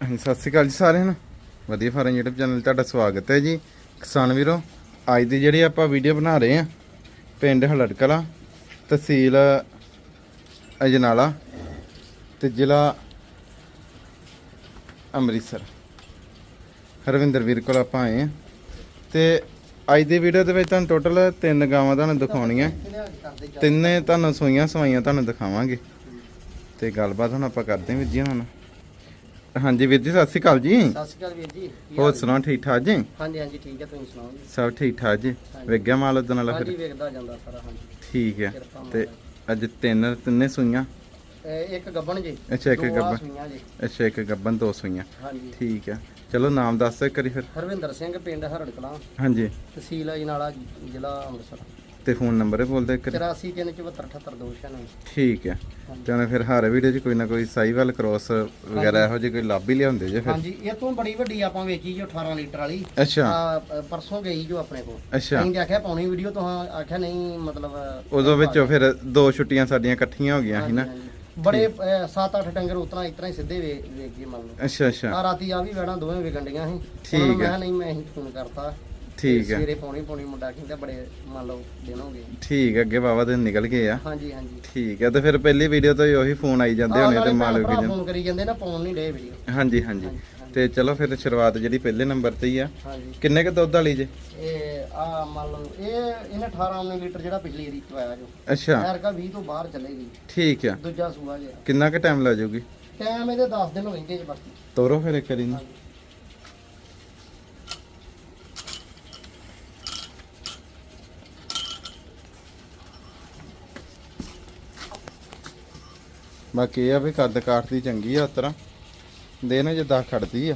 ਹਾਂਜੀ, ਸਤਿ ਸ਼੍ਰੀ ਅਕਾਲ ਜੀ ਸਾਰਿਆਂ ਨੂੰ। ਵਧੀਆ ਫਾਰਮ YouTube ਚੈਨਲ ਤੁਹਾਡਾ ਸਵਾਗਤ ਹੈ ਜੀ। ਕਿਸਾਨ ਵੀਰੋ, ਅੱਜ ਦੀ ਜਿਹੜੀ ਆਪਾਂ ਵੀਡੀਓ ਬਣਾ ਰਹੇ ਆ ਪਿੰਡ ਹਲੜਕਲਾ, ਤਹਿਸੀਲ ਅਜਨਾਲਾ ਤੇ ਜ਼ਿਲ੍ਹਾ ਅੰਮ੍ਰਿਤਸਰ। ਹਰਵਿੰਦਰ ਵੀਰ ਕੋਲ ਆਪਾਂ ਆਏ ਆ ਤੇ ਅੱਜ ਦੀ ਵੀਡੀਓ ਦੇ ਵਿੱਚ ਤੁਹਾਨੂੰ ਟੋਟਲ ਤਿੰਨ ਗਾਵਾਂ ਤੁਹਾਨੂੰ ਦਿਖਾਉਣੀਆਂ। ਤਿੰਨੇ ਤੁਹਾਨੂੰ ਸੂਈਆਂ ਸਵਾਈਆਂ ਤੁਹਾਨੂੰ ਦਿਖਾਵਾਂਗੇ। ਤੇ ਗੱਲਬਾਤ ਹੁਣ ਆਪਾਂ ਕਰਦੇ ਹਾਂ ਵੀਰ ਜੀ ਹੁਣ ਹਾਂਜੀ ਵੀਰ ਜੀ ਸਤਿ ਸ਼੍ਰੀ ਅਕਾਲ ਜੀ। ਸਤਿ ਸ਼੍ਰੀ ਅਕਾਲ ਵੀਰ ਜੀ ਹੋਰ? ਸੁਣਾਓ ਠੀਕ ਠਾਕ ਜੀ? ਹਾਂਜੀ ਹਾਂਜੀ ਠੀਕ ਹੈ ਤੁਸੀਂ ਸੁਣਾਓ ਜੀ? ਸਭ ਠੀਕ ਠਾਕ ਜੀ। ਵੇਗਿਆ ਮਾਲ ਉਦੋਂ ਹਾਂਜੀ ਫਿਰ? ਵੇਖਦਾ ਜਾਂਦਾ ਸਾਰਾ ਹਾਂਜੀ। ਠੀਕ ਹੈ। ਤੇ। ਅੱਜ ਤਿੰਨ ਤਿੰਨੇ ਸੂਈਆਂ? ਇੱਕ ਗੱਬਣ ਜੀ ਅੱਛਾ, ਇੱਕ ਜੀ। ਅੱਛਾ ਇੱਕ ਗੱਬਨ ਦੋ ਸੂਈਆਂ। ਹਾਂਜੀ। ਠੀਕ ਹੈ। ਚਲੋ ਨਾਮ ਦੱਸ ਕਰੀ ਫਿਰ। ਹਰਵਿੰਦਰ ਸਿੰਘ ਪਿੰਡ ਹਰੜ ਕਲਾਂ ਹਾਂਜੀ। ਤਹਿਸੀਲ ਅਜਨਾਲਾ ਜ਼ਿਲ੍ਹਾ ਅੰਮ੍ਰਿਤਸਰ। ਤੇ ਫੋਨ ਨੰਬਰ ਇਹ ਬੋਲਦੇ ਕਰੀ 8337748296 ਠੀਕ ਹੈ। ਤੇ ਫਿਰ ਹਰ ਵੀਡੀਓ 'ਚ ਕੋਈ ਨਾ ਕੋਈ ਸਾਈਵਾਲ ਕ੍ਰੋਸ ਵਗੈਰਾ ਇਹੋ ਜਿਹੀ ਕੋਈ ਲੱਭ ਹੀ ਲਿਆਉਂਦੇ ਜੇ ਫਿਰ? ਹਾਂਜੀ ਇਹ ਤੋਂ ਬੜੀ ਵੱਡੀ ਆਪਾਂ ਵੇਚੀ ਜੋ 18 ਲੀਟਰ ਵਾਲੀ। ਅੱਛਾ। ਆਹ, ਪਰਸੋਂ ਗਈ ਜੋ ਆਪਣੇ ਕੋਲ। ਅੱਛਾ। ਅਸੀਂ ਆਖਿਆ ਪਾਉਣੀ ਵੀਡੀਓ ਤੋਂ ਆਖਿਆ ਨਹੀਂ ਮਤਲਬ ਉਦੋਂ ਵਿੱਚੋਂ ਫਿਰ ਦੋ ਛੁੱਟੀਆਂ ਸਾਡੀਆਂ ਇਕੱਠੀਆਂ ਹੋ ਗਈਆਂ ਸੀ ਨਾ ਹਾਂਜੀ, ਹਾਂਜੀ। ਬੜੇ 7-8 ਡੰਗਰ ਉਤਰਾ ਇਤਰਾ ਹੀ ਸਿੱਧੇ ਵੇ ਵੇਖ ਮੰਨ ਲਓ। ਅੱਛਾ ਅੱਛਾ। ਆ ਰਾਤੀ ਆ ਵੀ ਵੜਾਂ ਦੋਵੇਂ ਵਿਗੰਡੀਆਂ ਸੀ। ਠੀਕ ਉਹਨਾਂ ਨੂੰ ਮੈਂ ਹੈ। ਕਿਹਾ ਨਹੀਂ ਮੈਂ ਹੀ ਫੋਨ ਕਰਤਾ। ਠੀਕ ਹੈ। ਸਵੇਰੇ ਪੌਣੀ ਪੌਣੀ ਮੁੰਡਾ ਕਹਿੰਦਾ ਬੜੇ ਮੰਨ ਲਓ ਦਿਨ ਹੋ ਗਏ। ਠੀਕ ਹੈ ਅੱਗੇ ਬਾਬਾ ਦਿਨ ਨਿਕਲ ਗਏ ਆ। ਹਾਂਜੀ ਹਾਂਜੀ। ਠੀਕ ਹੈ ਤੇ ਫਿਰ ਪਹਿਲੀ ਵੀਡੀਓ ਤੋਂ ਹੀ ਉਹੀ ਫੋਨ ਆਈ ਜਾਂਦੇ ਹੋਣੇ ਤੇ ਮਾਲਕ ਜੀ ਫੋਨ ਕਰੀ ਜਾਂਦੇ ਨਾ ਪਾਉਣ ਨਹੀਂ ਡੇ ਵੀਡੀਓ ਹਾਂਜੀ ਹਾਂਜੀ। ਤੇ ਚਲੋ ਫਿਰ ਸ਼ੁਰੂਆਤ ਜਿਹੜੀ ਪਹਿਲੇ ਨੰਬਰ ਤੇ ਹੀ ਆ। ਹਾਂਜੀ। ਕਿੰਨੇ ਕ ਦੁੱਧ ਵਾਲੀ ਜੇ? ਇਹ ਆ ਮੰਨ ਲਓ ਇਹ ਇਹਨੇ 18 19 ਲੀਟਰ ਜਿਹੜਾ ਪਿਛਲੀ ਏਰੀ ਚਵਾਇਆ ਜੋ ਅੱਛਾ। ਯਾਰ ਕਾ 20 ਤੋਂ ਬਾਹਰ ਚਲੇਗੀ ਠੀਕ ਆ। ਦੂਜਾ ਸੂਆ ਜੇ ਕਿੰਨਾ ਕ ਟਾਈਮ ਲੱਗ ਜਾਊਗੀ? ਟਾਈਮ ਇਹਦੇ 10 ਦਿਨ ਹੋਣਗੇ ਜੀ ਬਾਕੀ। ਤੋਰੋ ਫਿਰ ਇੱਕ ਵਾਰੀ ਨੂੰ ਬਾਕੀ ਇਹ ਆ ਵੀ ਕੱਦ ਕਾਟਦੀ ਚੰਗੀ ਆ ਉਸ ਦੇ ਨਾ ਜਿੱਦਾਂ ਖੜਦੀ ਆ।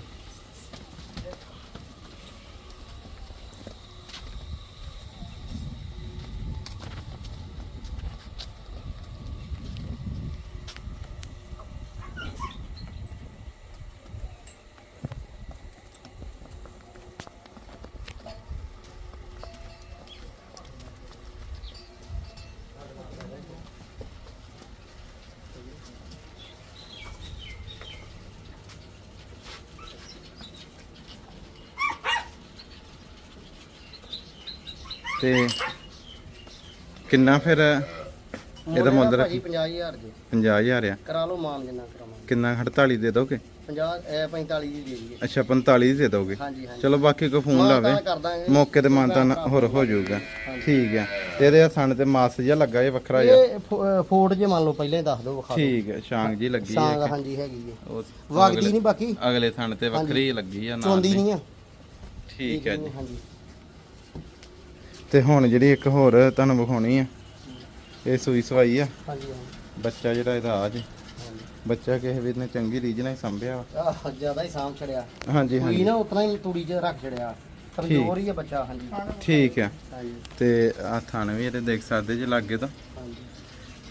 ਤੇ ਕਿੰਨਾ ਫਿਰ ਇਹਦਾ ਮੁੱਲ ਭਾਜੀ 50000 ਜੀ। 50000 ਆ। ਕਰਾ ਲਓ ਮਾਨ ਜਿੰਨਾ ਕਰਾਵਾਂਗੇ ਕਿੰਨਾ 48 ਦੇ ਦੋਗੇ? 50 ਇਹ 45 ਦੀ ਦੇ ਦਈਏ। ਅੱਛਾ 45 ਦੇ ਦੋਗੇ। ਹਾਂਜੀ ਹਾਂਜੀ। ਚਲੋ ਬਾਕੀ ਕੋਈ ਫੋਨ ਲਾਵੇ। ਮੌਕੇ ਤੇ ਮਾਨਤਾ ਹੋਰ ਹੋ ਜਾਊਗਾ। ਠੀਕ ਆ। ਤੇ ਇਹਦੇ ਥਣ ਤੇ ਮਾਸ ਜਿਹਾ ਲੱਗਾ ਇਹ ਵੱਖਰਾ ਜਿਹਾ। ਇਹ ਫੋਟ ਜੇ ਮੰਨ ਲਓ ਪਹਿਲਾਂ ਹੀ ਦੱਸ ਦਿਓ ਵਿਖਾ ਠੀਕ ਹੈ ਸ਼ਾਂਗ ਜੀ ਲੱਗੀ ਸਾਂਗ ਹੈ ਹਾਂਜੀ ਹੈਗੀ ਹੈ ਵਗਦੀ ਨਹੀਂ ਬਾਕੀ? ਅਗਲੇ ਥਣ ਤੇ ਵੱਖਰੀ ਲੱਗੀ ਆ ਨਾਲ ਚੋਂਦੀ ਦੀ। ਨਹੀਂ ਆ। ਠੀਕ ਹੈ ਜੀ। ਹਾਂਜੀ। ਤੇ ਹੁਣ ਜਿਹੜੀ ਇੱਕ ਹੋਰ ਤੁਹਾਨੂੰ ਵਿਖਾਉਣੀ ਆ ਇਹ ਸੂਈ ਸਵਾਈ ਆ। ਹਾਂਜੀ ਬੱਚਾ ਜਿਹੜਾ ਇਹਦਾ ਆ ਜੀ। ਬੱਚਾ ਕਿਸੇ ਵੀਰ ਨੇ ਚੰਗੀ ਰੀਝ ਨਾਲ ਹੀ ਸੰਭਿਆ ਵਾ। ਜ਼ਿਆਦਾ ਹੀ ਸਾਂਭ ਛੜਿਆ। ਹਾਂਜੀ ਕੋਈ ਹਾਂਜੀ। ਨਾ ਉਤਨਾ ਹੀ ਤੂੜੀ 'ਚ ਰੱਖ ਛੜਿਆ। ਕਮਜ਼ੋਰ ਹੀ ਆ ਬੱਚਾ ਹਾਂਜੀ। ਠੀਕ ਆ। ਤੇ ਆ ਥਣ ਵੀ ਇਹਦੇ ਦੇਖ ਸਕਦੇ ਜੇ ਲਾਗੇ ਤਾਂ।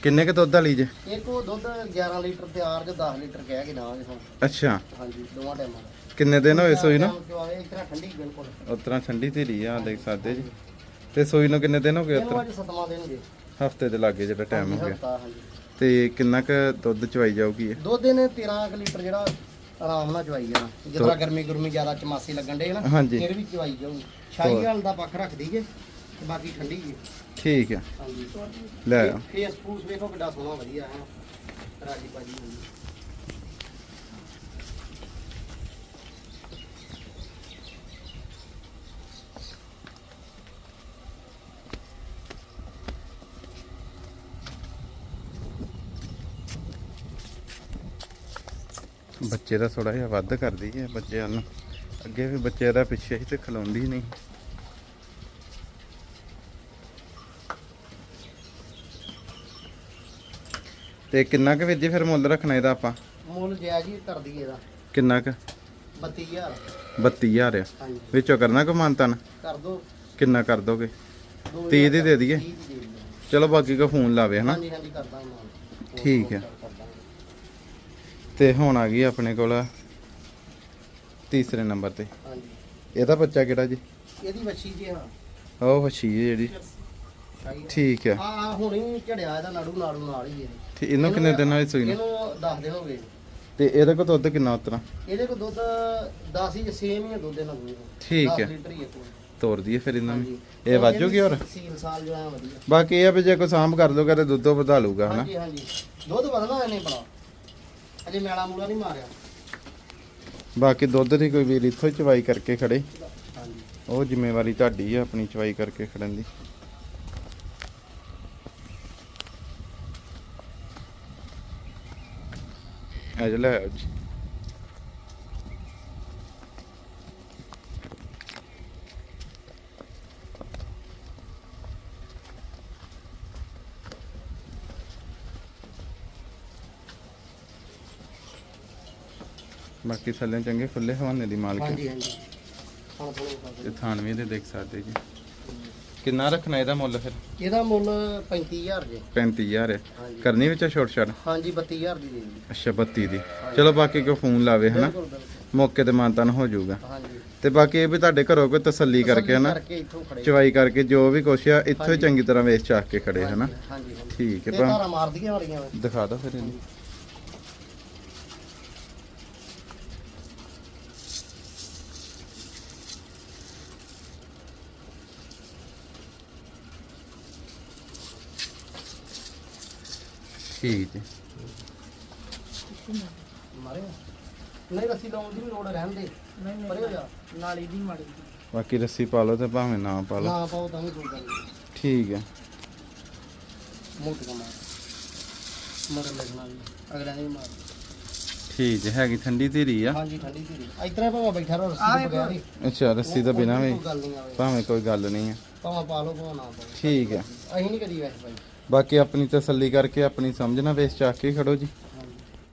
ਕਿੰਨੇ ਕ ਦੁੱਧ ਵਾਲੀ ਜੇ? ਇੱਕ ਉਹ ਦੁੱਧ 11 ਲੀਟਰ ਤਿਆਰ ਜੋ 10 ਲੀਟਰ ਕਹਿ ਕੇ ਦਾਂਗੇ ਹੁਣ। ਅੱਛਾ। ਹਾਂਜੀ ਦੋਵਾਂ ਟਾਈਮਾਂ ਕਿੰਨੇ ਦਿਨ ਹੋਏ ਸੂਈ ਨੂੰ? ਇਸ ਤਰ੍ਹਾਂ ਠੰਡੀ ਬਿਲਕੁਲ। ਉਤਰਾ ਠੰਡੀ ਧੀਰੀ ਆ ਦੇਖ ਸਕਦੇ ਜੀ। ਤੇ ਸੂਈ ਨੂੰ ਕਿੰਨੇ ਦਿਨ ਹੋ ਗਏ ਇਹਨੂੰ ਉਤਰਾ ਅੱਜ ਸਤਵਾਂ ਦਿਨ ਜੇ ਹਫ਼ਤੇ ਦੇ ਲਾਗੇ ਜਿਹੜਾ ਟਾਈਮ ਹੋ ਗਿਆ। ਹਫ਼ਤਾ, ਹਾਂਜੀ। ਤੇ ਕਿੰਨਾ ਕ ਦੁੱਧ ਚਵਾਈ ਜਾਊਗੀ ਇਹ? ਦੁੱਧ ਇਹਨੇ 13 ਕੁ ਲੀਟਰ ਜਿਹੜਾ ਆਰਾਮ ਨਾਲ ਚਵਾਈ ਜਾਣਾ। ਜਿੱਦਾਂ ਗਰਮੀ ਗੁਰਮੀ ਜ਼ਿਆਦਾ ਚਮਾਸੀ ਲੱਗਣ ਡੇ ਨਾ ਹਾਂਜੀ। ਫਿਰ ਵੀ ਚਵਾਈ ਜਾਊਗੀ। ਸ਼ਾਹੀ ਵਾਲ ਦਾ ਪੱਖ ਰੱਖ ਦਈਏ ਤੇ ਬਾਕੀ ਠੰਡੀ ਜੀ। ਠੀਕ ਆ। ਹਾਂਜੀ। ਲੈ। ਫੇਸ ਫੂਸ ਵੇਖੋ ਕਿੱਡਾ ਸੋਹਣਾ ਵਧੀਆ ਹੈ। ਰਾਜੀ ਹਾਂਜੀ। ਬੱਚੇ ਦਾ ਥੋੜਾ ਜਿਹਾ ਵੱਧ ਕਰਦੀ ਹੈ ਬੱਚਿਆਂ ਨੂੰ। ਅੱਗੇ ਵੀ ਬੱਚੇ ਦਾ ਪਿੱਛੇ ਹੀ ਤੇ ਖਲੋਂਦੀ ਨਹੀਂ। ਤੇ ਕਿੰਨਾ ਕੁ ਜੀ ਫਿਰ ਮੁੱਲ ਰੱਖਣਾ ਇਹਦਾ ਆਪਾਂ? ਮੁੱਲ ਜਾਇਜ਼ ਹੀ ਕਰ ਦਈਏ ਇਹਦਾ। ਕਿੰਨਾ ਕੁ? 32000 32000 ਆ। ਹਾਂਜੀ। ਵਿੱਚੋਂ ਕਰਨਾ ਕੋ ਮਾਨਤਨ? ਕਰ ਦੋ। ਕਿੰਨਾ ਕਰ ਦੋਗੇ? ਦੋ 30 ਦੀ ਦੇ ਦਈਏ। 30 ਦੀ ਦੇ ਦਿਓ। ਚਲੋ ਬਾਕੀ ਕੋ ਫੋਨ ਲਾਵੇ ਹਨਾ? ਹਾਂਜੀ ਹਾਂਜੀ ਕਰ ਦਾਂਗੇ ਨਾਲ। ਠੀਕ ਹੈ। ਤੇ ਹੁਣ ਆ ਗਈ ਆਪਣੇ ਕੋਲ ਤੀਸਰੇ ਨੰਬਰ ਤੇ। ਹਾਂਜੀ। ਇਹਦਾ ਬੱਚਾ ਕਿਹੜਾ ਜੀ? ਇਹਦੀ ਵੱਛੀ ਜੀ ਹਾਂ ਉਹ ਵਛੀ ਜਿਹੜੀ। ਸ਼ਾਹੀ ਠੀਕ ਹੈ ਆ ਆ ਹੁਣੀ ਝੜਿਆ ਇਹਦਾ ਨਾੜੂ ਨਾੜੂ ਨਾਲ ਹੀ ਇਹ ਤੇ ਇਹਨੂੰ ਕਿੰਨੇ ਦਿਨਾਂ ਵਿੱਚ ਸੂਈ ਨੂੰ? ਇਹਨੂੰ 10 ਦਿਨ ਹੋ ਗਏ। ਤੇ ਇਹਦੇ ਕੋਲ ਦੁੱਧ ਕਿੰਨਾ ਉਤਰਾ? ਇਹਦੇ ਕੋਲ ਦੁੱਧ 10 ਹੀ ਸੇਮ ਹੀ ਆ ਦੁੱਧ ਇਹਨਾਂ ਕੋਲ। ਠੀਕ 10 ਹੈ। ਲੀਟਰ ਹੀ ਹੈ ਤੋਰ ਦਈਏ ਫਿਰ ਇਹਨਾਂ ਨੂੰ। ਇਹ ਵਾਜੂਗੀ ਹੋਰ? ਸੀਲ ਸਾਲ ਜੋ ਆ ਵਧੀਆ। ਬਾਕੀ ਇਹ ਆ ਵੀ ਜੇ ਕੋਈ ਸਾਂਭ ਕਰ ਲੂਗਾ ਤੇ ਦੁੱਧ ਵਧਾ ਲੂਗਾ ਹਨਾ? ਹਾਂਜੀ ਹਾਂਜੀ। ਦੁੱਧ ਵਧਣਾ ਇਹਨੇ ਬੜਾ ਅਜੇ ਮੈਲਾ ਮੂਲਾ ਨਹੀਂ ਮਾਰਿਆ। ਬਾਕੀ ਦੁੱਧ ਦੀ ਕੋਈ ਵੀਰ ਇੱਥੋਂ ਹੀ ਚਵਾਈ ਕਰਕੇ ਖੜੇ। ਹਾਂਜੀ। ਉਹ ਜ਼ਿੰਮੇਵਾਰੀ ਤੁਹਾਡੀ ਆ ਆਪਣੀ ਚਵਾਈ ਕਰਕੇ ਖੜਨ ਦੀ। ਅੱਜ ਲੈ ਆਓ ਜੀ। ਬਾਕੀ ਥੱਲੇ ਚੰਗੇ ਖੁੱਲੇ ਹਵਾਨੇ ਦੀ ਮਾਲਕ। ਹੈ ਹਾਂਜੀ। ਹਾਂਜੀ ਹੁਣ ਥੋੜਾ ਤੇ ਥਾਨਵੇਂ ਦੇ ਦੇਖ ਸਕਦੇ ਜੀ। ਕਿੰਨਾ ਰੱਖਣਾ ਇਹਦਾ ਮੁੱਲ ਫਿਰ? ਇਹਦਾ ਮੁੱਲ 35000 ਜੇ। 35000 ਹੈ ਹਾਂਜੀ। ਕਰਨੀ ਵਿੱਚ ਛੋਟ ਛੜ ਹਾਂਜੀ 32000 ਦੀ ਦੇ ਦਿੰਦੇ ਅੱਛਾ 32 ਦੀ। ਚਲੋ ਬਾਕੀ ਕੋ ਫੋਨ ਲਾਵੇ ਹਨਾ? ਬਿਲਕੁਲ ਬਿਲਕੁਲ। ਮੌਕੇ ਤੇ ਮਾਨਤਾਨ ਹੋ ਜਾਊਗਾ। ਹਾਂਜੀ। ਤੇ ਬਾਕੀ ਇਹ ਵੀ ਤੁਹਾਡੇ ਘਰੋਂ ਕੋਈ ਤਸੱਲੀ ਕਰਕੇ ਹਨਾ? ਕਰਕੇ ਇੱਥੋਂ ਖੜੇ। ਚਵਾਈ ਕਰਕੇ ਜੋ ਵੀ ਕੁਛ ਆ ਇੱਥੋਂ ਹੀ। ਚੰਗੀ ਤਰ੍ਹਾਂ ਵੇਚ ਚਾਕ ਕੇ ਖੜੇ ਹਨਾ? ਹਾਂਜੀ ਹਾਂਜੀ। ਠੀਕ ਹੈ ਇਹ ਭਾ ਧਾਰਾਂ ਮਾਰਦੀਆਂ ਬੜੀਆਂ ਵੇ ਦਿਖਾ ਦੋ ਫਿਰ ਇਹਨੂੰ। ਠੀਕ ਹੈ। ਮਾਰੇ ਨਹੀਂ ਰੱਸੀ ਲਾਉਣ ਦੀ ਵੀ ਲੋੜ ਰਹਿਣ ਦੇ। ਨਹੀਂ ਪਰੇ ਹੋ ਜਾ। ਨਾਲੀ ਦੀ ਮਾੜੀ ਜੀ ਬਾਕੀ ਰੱਸੀ ਪਾ ਲਓ ਤੇ ਭਾਵੇਂ ਨਾ ਪਾ ਲਓ। ਨਾ ਪਾਓ ਤਾਂ ਵੀ ਕੋਈ ਗੱਲ ਨਹੀਂ। ਠੀਕ ਹੈ। ਮੋਟ ਕਮਾ ਮਗਰ ਲੱਗਣਾ ਵੀ ਅਗਲੇ ਨੇ ਵੀ ਮਾਰ। ਠੀਕ ਹੈ ਹੈਗੀ ਠੰਡੀ ਧੀਰੀ ਆ। ਹਾਂਜੀ ਠੰਡੀ ਧੀਰੀ। ਇਤਨਾ ਭਾਵੇਂ ਬੈਠਾ ਰਹੋ ਆਹ ਰੱਸੀ ਇੱਕ ਤੋਂ ਬਗੈਰ ਹੀ ਅੱਛਾ ਰੱਸੀ ਤੋਂ ਬਿਨਾ ਵੀ ਕੋਈ ਗੱਲ ਨਹੀਂ ਆਵੇ। ਭਾਵੇਂ ਕੋਈ ਗੱਲ ਨਹੀਂ ਆ। ਭਾਵੇਂ ਪਾ ਲਓ ਭਾਵੇਂ ਨਾ ਪਾਓ ਠੀਕ ਹੈ। ਅਸੀਂ ਨਹੀਂ ਕਰੀ ਵੈਸੇ ਭਾਈ। ਬਾਕੀ ਆਪਣੀ ਤਸੱਲੀ ਕਰਕੇ ਆਪਣੀ ਸਮਝ ਵੇਸ ਵੇਚ ਚਾਕ ਕੇ ਖੜੋ ਜੀ।